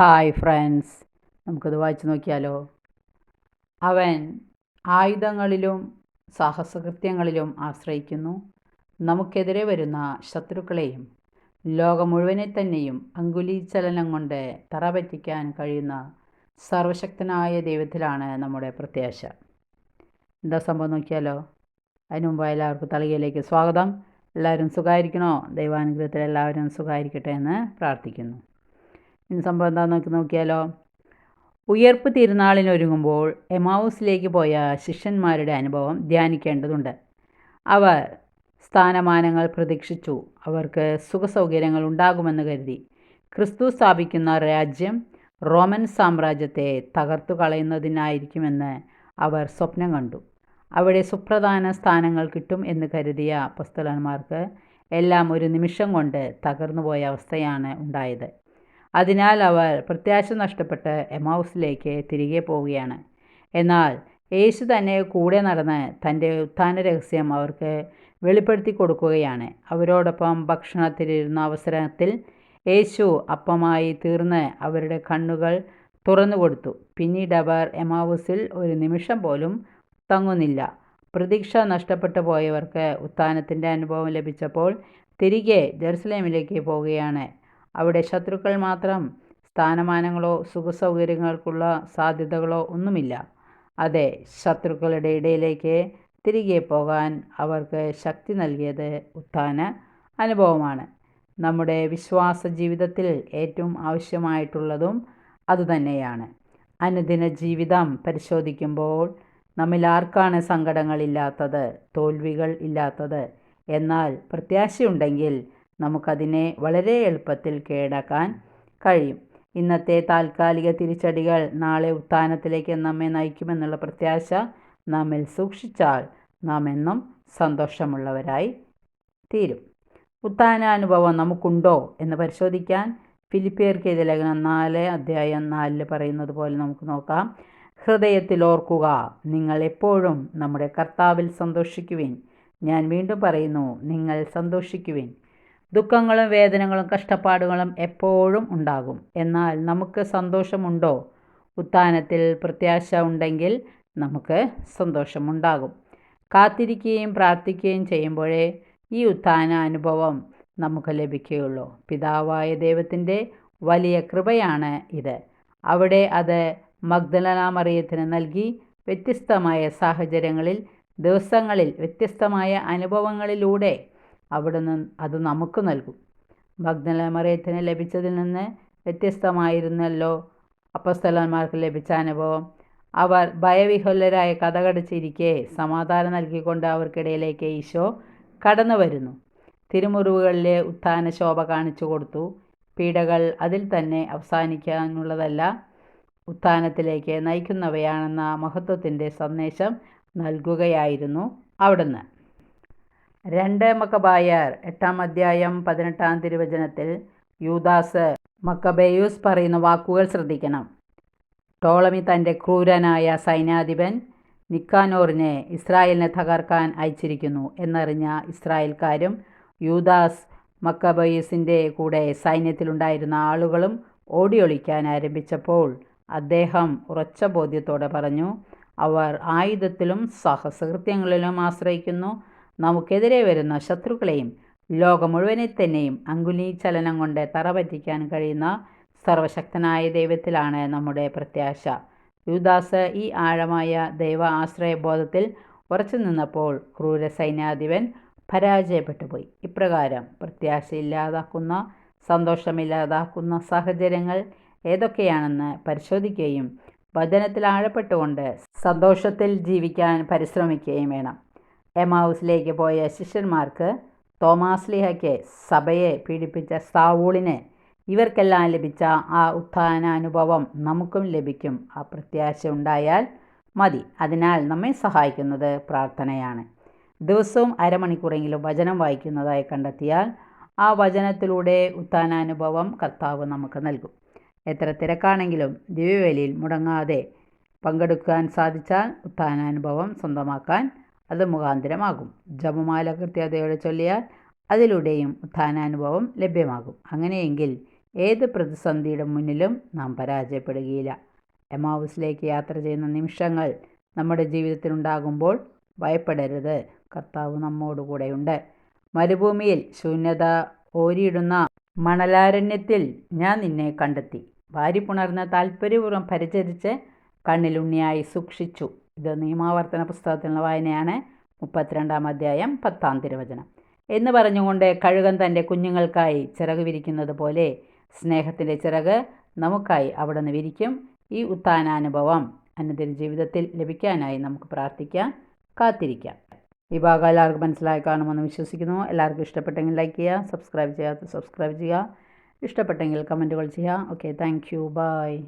Hi friends നമുക്കത് വായിച്ചു നോക്കിയാലോ? അവൻ ആയുധങ്ങളിലും സാഹസകൃത്യങ്ങളിലും ആശ്രയിക്കുന്നു. നമുക്കെതിരെ വരുന്ന ശത്രുക്കളെയും ലോകം മുഴുവനെ തന്നെയും അങ്കുലീചലനം കൊണ്ട് തറ പറ്റിക്കാൻ കഴിയുന്ന സർവശക്തനായ ദൈവത്തിലാണ് നമ്മുടെ പ്രത്യാശ. എന്താ സംഭവം നോക്കിയാലോ? അതിനു മുമ്പ് എല്ലാവർക്കും തളികയിലേക്ക് സ്വാഗതം. എല്ലാവരും സുഖമായിരിക്കണോ ദൈവാനുഗ്രഹത്തിൽ എല്ലാവരും സുഖമായിരിക്കട്ടെ എന്ന് പ്രാർത്ഥിക്കുന്നു. സംഭവം എന്താണെന്ന് നോക്കി നോക്കിയാലോ? ഉയർപ്പ് തിരുനാളിനൊരുങ്ങുമ്പോൾ എമാവൂസിലേക്ക് പോയ ശിഷ്യന്മാരുടെ അനുഭവം ധ്യാനിക്കേണ്ടതുണ്ട്. അവർ സ്ഥാനമാനങ്ങൾ പ്രതീക്ഷിച്ചു. അവർക്ക് സുഖസൗകര്യങ്ങൾ ഉണ്ടാകുമെന്ന് കരുതി. ക്രിസ്തു സ്ഥാപിക്കുന്ന രാജ്യം റോമൻ സാമ്രാജ്യത്തെ തകർത്തു കളയുന്നതിനായിരിക്കുമെന്ന് അവർ സ്വപ്നം കണ്ടു. അവിടെ സുപ്രധാന സ്ഥാനങ്ങൾ കിട്ടും എന്ന് കരുതിയ പുസ്തകന്മാർക്ക് എല്ലാം ഒരു നിമിഷം കൊണ്ട് തകർന്നുപോയ അവസ്ഥയാണ് ഉണ്ടായത്. അതിനാൽ അവർ പ്രത്യാശ നഷ്ടപ്പെട്ട് എമൗസിലേക്ക് തിരികെ പോവുകയാണ്. എന്നാൽ യേശു തന്നെ കൂടെ നടന്ന് തന്റെ ഉത്ഥാന രഹസ്യം അവർക്ക് വെളിപ്പെടുത്തി കൊടുക്കുകയാണ്. അവരോടൊപ്പം ഭക്ഷണത്തിലിരുന്ന അവസരത്തിൽ യേശു അപ്പമായി തീർന്ന് അവരുടെ കണ്ണുകൾ തുറന്നു കൊടുത്തു. പിന്നീട് അവർ എമാവുസിൽ ഒരു നിമിഷം പോലും തങ്ങുന്നില്ല. പ്രതീക്ഷ നഷ്ടപ്പെട്ടു പോയവർക്ക് ഉത്ഥാനത്തിന്റെ അനുഭവം ലഭിച്ചപ്പോൾ തിരികെ ജെറുസലേമിലേക്ക് പോവുകയാണ് അവിടെ ശത്രുക്കൾ മാത്രം സ്ഥാനമാനങ്ങളോ സുഖസൗകര്യങ്ങൾക്കുള്ള സാധ്യതകളോ ഒന്നുമില്ല. അതെ ശത്രുക്കളുടെ ഇടയിലേക്ക് തിരികെ പോകാൻ അവർക്ക് ശക്തി നൽകിയത് ഉത്ഥാന അനുഭവമാണ്. നമ്മുടെ വിശ്വാസ ജീവിതത്തിൽ ഏറ്റവും ആവശ്യമായിട്ടുള്ളതും അതുതന്നെയാണ്. അനുദിന ജീവിതം പരിശോധിക്കുമ്പോൾ നമ്മിൽ ആർക്കാണ് സങ്കടങ്ങളില്ലാത്തത് തോൽവികൾ ഇല്ലാത്തത്? എന്നാൽ പ്രത്യാശയുണ്ടെങ്കിൽ നമുക്കതിനെ വളരെ എളുപ്പത്തിൽ കീഴടക്കാൻ കഴിയും. ഇന്നത്തെ താൽക്കാലിക തിരിച്ചടികൾ നാളെ ഉത്ഥാനത്തിലേക്ക് നമ്മെ നയിക്കുമെന്നുള്ള പ്രത്യാശ നമ്മിൽ സൂക്ഷിച്ചാൽ നാം എന്നും സന്തോഷമുള്ളവരായി തീരും. ഉത്താനാനുഭവം നമുക്കുണ്ടോ എന്ന് പരിശോധിക്കാൻ ഫിലിപ്പിയർക്ക് ലേഖനം നാല് അധ്യായം നാലിൽ പറയുന്നത് പോലെ നമുക്ക് നോക്കാം. ഹൃദയത്തിൽ ഓർക്കുക നിങ്ങൾ എപ്പോഴും നമ്മുടെ കർത്താവിൽ സന്തോഷിക്കുവിൻ. ഞാൻ വീണ്ടും പറയുന്നു നിങ്ങൾ സന്തോഷിക്കുവിൻ. ദുഃഖങ്ങളും വേദനകളും കഷ്ടപ്പാടുകളും എപ്പോഴും ഉണ്ടാകും. എന്നാൽ നമുക്ക് സന്തോഷമുണ്ടോ? ഉത്ഥാനത്തിൽ പ്രത്യാശ ഉണ്ടെങ്കിൽ നമുക്ക് സന്തോഷമുണ്ടാകും. കാത്തിരിക്കുകയും പ്രാർത്ഥിക്കുകയും ചെയ്യുമ്പോഴേ ഈ ഉത്ഥാന അനുഭവം നമുക്ക് ലഭിക്കുകയുള്ളൂ. പിതാവായ ദൈവത്തിന്റെ വലിയ കൃപയാണ് ഇത്. അവിടെ അത് മഗ്ദലനാമറിയത്തിന് നൽകി വ്യത്യസ്തമായ സാഹചര്യങ്ങളിൽ ദിവസങ്ങളിൽ വ്യത്യസ്തമായ അനുഭവങ്ങളിലൂടെ അവിടുന്ന് അത് നമുക്ക് നൽകും. ഭഗ്നലമറിയത്തിന് ലഭിച്ചതിൽ നിന്ന് വ്യത്യസ്തമായിരുന്നല്ലോ അപ്പസ്തലന്മാർക്ക് ലഭിച്ച അനുഭവം. അവർ ഭയവിഹ്വലരായ കഥകടിച്ചിരിക്കെ സമാധാനം നൽകിക്കൊണ്ട് അവർക്കിടയിലേക്ക് ഈശോ കടന്നു വരുന്നു. തിരുമുറിവുകളിലെ ഉത്ഥാന ശോഭ കാണിച്ചു കൊടുത്തു. പീഡകൾ അതിൽ തന്നെ അവസാനിക്കാനുള്ളതല്ല ഉത്ഥാനത്തിലേക്ക് നയിക്കുന്നവയാണെന്ന മഹത്വത്തിന്റെ സന്ദേശം നൽകുകയായിരുന്നു അവിടുന്ന്. രണ്ട് മക്കബായർ എട്ടാം അധ്യായം പതിനെട്ടാം തിരുവചനത്തിൽ യൂദാസ് മക്കബേയൂസ് പറയുന്ന വാക്കുകൾ ശ്രദ്ധിക്കണം. ടോളമി തന്റെ ക്രൂരനായ സൈന്യാധിപൻ നിക്കാനോറിനെ ഇസ്രായേലിനെ തകർക്കാൻ അയച്ചിരിക്കുന്നു എന്നറിഞ്ഞ ഇസ്രായേൽക്കാരും യൂദാസ് മക്കബയൂസിന്റെ കൂടെ സൈന്യത്തിലുണ്ടായിരുന്ന ആളുകളും ഓടിയൊളിക്കാൻ ആരംഭിച്ചപ്പോൾ അദ്ദേഹം ഉറച്ച ബോധ്യത്തോടെ പറഞ്ഞു അവർ ആയുധത്തിലും സാഹസകൃത്യങ്ങളിലും ആശ്രയിക്കുന്നു നമുക്കെതിരെ വരുന്ന ശത്രുക്കളെയും ലോകം മുഴുവനെ തന്നെയും അങ്കുലി ചലനം കൊണ്ട് തറപറ്റിക്കാൻ കഴിയുന്ന സർവശക്തനായ ദൈവത്തിലാണ് നമ്മുടെ പ്രത്യാശ. യുദാസ് ഈ ആഴമായ ദൈവ ആശ്രയബോധത്തിൽ ഉറച്ചു നിന്നപ്പോൾ ക്രൂര സൈന്യാധിപൻ പരാജയപ്പെട്ടുപോയി. ഇപ്രകാരം പ്രത്യാശയില്ലാതാക്കുന്ന സന്തോഷമില്ലാതാക്കുന്ന സാഹചര്യങ്ങൾ ഏതൊക്കെയാണെന്ന് പരിശോധിക്കുകയും വചനത്തിൽ ആഴപ്പെട്ടുകൊണ്ട് സന്തോഷത്തിൽ ജീവിക്കാൻ പരിശ്രമിക്കുകയും വേണം. എമൗസിലേക്ക് പോയ ശിഷ്യന്മാർക്ക് തോമാസ്ലിഹയ്ക്ക് സഭയെ പീഡിപ്പിച്ച സാവൂളിനെ ഇവർക്കെല്ലാം ലഭിച്ച ആ ഉത്ഥാനാനുഭവം നമുക്കും ലഭിക്കും. ആ പ്രത്യാശ ഉണ്ടായാൽ മതി. അതിനാൽ നമ്മെ സഹായിക്കുന്നത് പ്രാർത്ഥനയാണ്. ദിവസവും അരമണിക്കൂറെങ്കിലും വചനം വായിക്കുന്നതായി കണ്ടെത്തിയാൽ ആ വചനത്തിലൂടെ ഉത്ഥാനാനുഭവം കർത്താവ് നമുക്ക് നൽകും. എത്ര തിരക്കാണെങ്കിലും ദിവ്യവേലിയിൽ മുടങ്ങാതെ പങ്കെടുക്കാൻ സാധിച്ചാൽ ഉത്ഥാനാനുഭവം സ്വന്തമാക്കാൻ അത് മുഖാന്തരമാകും. ജപമാല കൃത്യതയോടെ ചൊല്ലിയാൽ അതിലൂടെയും ഉത്ഥാനാനുഭവം ലഭ്യമാകും. അങ്ങനെയെങ്കിൽ ഏത് പ്രതിസന്ധിയുടെ മുന്നിലും നാം പരാജയപ്പെടുകയില്ല. എമാവുസിലേക്ക് യാത്ര ചെയ്യുന്ന നിമിഷങ്ങൾ നമ്മുടെ ജീവിതത്തിലുണ്ടാകുമ്പോൾ ഭയപ്പെടരുത്. കർത്താവ് നമ്മോടുകൂടെയുണ്ട് മരുഭൂമിയിൽ ശൂന്യത ഓരിയിടുന്ന മണലാരണ്യത്തിൽ ഞാൻ നിന്നെ കണ്ടെത്തി. വാരിപ്പുണർന്ന താല്പര്യപൂർവം പരിചരിച്ച് കണ്ണിലുണ്ണിയായി സൂക്ഷിച്ചു. ഇത് നിയമാവർത്തന പുസ്തകത്തിലുള്ള വായനയാണ് മുപ്പത്തിരണ്ടാം അധ്യായം പത്താം തിരുവചനം. എന്ന് പറഞ്ഞുകൊണ്ട് കഴുകൻ തന്റെ കുഞ്ഞുങ്ങൾക്കായി ചിറക് വിരിക്കുന്നത് പോലെ സ്നേഹത്തിന്റെ ചിറക് നമുക്കായി അവിടെ നിന്ന് വിരിക്കും. ഈ ഉത്താനാനുഭവം അനുദിന ജീവിതത്തിൽ ലഭിക്കാനായി നമുക്ക് പ്രാർത്ഥിക്കാം കാത്തിരിക്കാം. ഈ ഭാഗം എല്ലാവർക്കും മനസ്സിലായി കാണുമെന്ന് വിശ്വസിക്കുന്നു. എല്ലാവർക്കും ഇഷ്ടപ്പെട്ടെങ്കിൽ ലൈക്ക് ചെയ്യുക സബ്സ്ക്രൈബ് ചെയ്യാത്ത സബ്സ്ക്രൈബ് ചെയ്യുക. ഇഷ്ടപ്പെട്ടെങ്കിൽ കമന്റുകൾ ചെയ്യുക. Okay thank you by